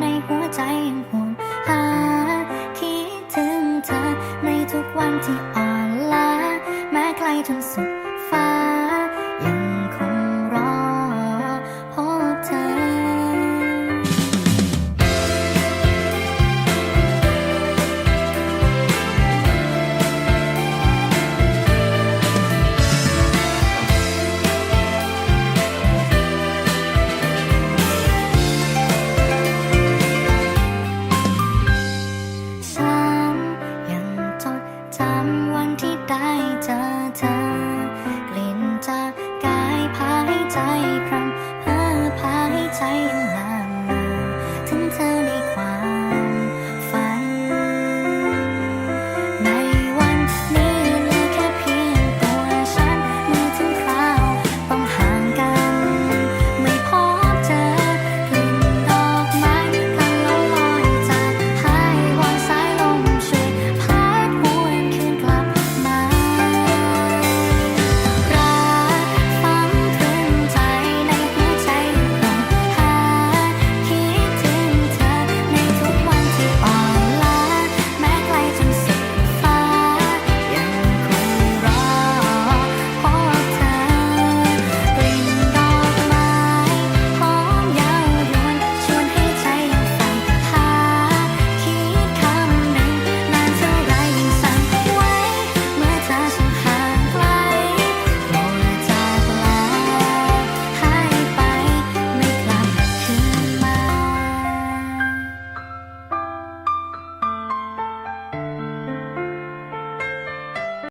ในหัวใจยังหวงหาคิดถึงเธอในทุกวันที่อ่อนล้าแม้ไกลจนสุดฟ้า กายจะเธอกลิ่นจากกายภายใจ